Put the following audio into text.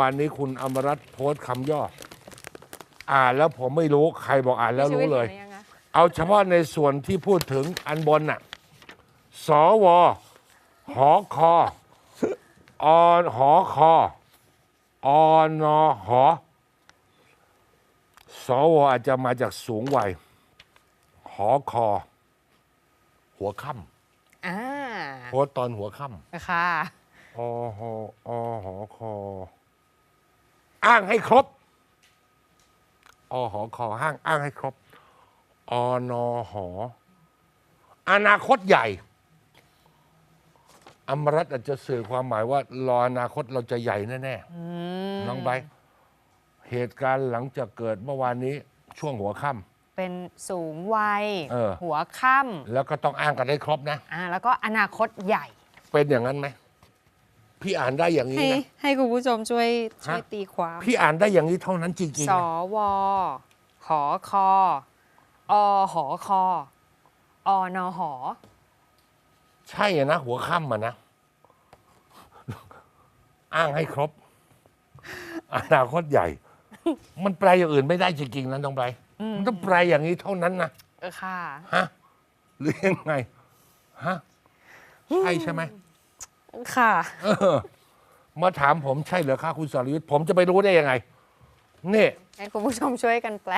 วันนี้คุณอมรัตน์โพสต์คำย่อ อ่านแล้วผมไม่รู้ใครบอกอ่านแล้วรู้เลยชีตห็นหรืองคะเอาเฉพาะในส่วนที่พูดถึงอันบนน่ะ สว หอคออหอคออนอหอ สวอาจจะมาจากสูงวัย หอคอ หัวค่อ่าำโพสต์ตอนหัวค่ำค่ะ อหออหอคอ อ้างให้ครบอหอคอห้างอ้างให้ครบอนอหอ อนาคตใหญ่อมรัตน์อาจจะสื่อความหมายว่า รออนาคตเราจะใหญ่แน่ๆน้องไบร์ทเหตุการณ์หลังจากเกิดเมื่อวานนี้ช่วงหัวค่เป็นสูงวัยเออหัวค่ำแล้วก็ต้องอ้างกันให้ครบนะำอ่าแล้วก็อนาคตใหญ่ เป็นอย่างนั้นไหม พี่อ่านได้อย่างนี้ให้นะให้คุณผู้ชมช่วยช่วยฮะตีความพี่อ่านได้อย่างนี้เท่านั้นจริงสๆนะวหอคออหอคออนหอ ใช่อะนะ หัวค่ำอะนะ อ้างให้ครบอนาคตใหญ่ มันแปลอย่างอื่นไม่ได้จริงๆนะน้องไบรท์มันต้องแปลอย่างนี้เท่านั้นนะเออค่ะ ฮะหรือยังไง ฮะ ใช่ใช่ไหม ค่ะ เออมาถามผมใช่เหรอคะคุณสรยุทธ์ผมจะไปรู้ได้ยังไงนี่ ให้คุณผู้ชมช่วยกันแปล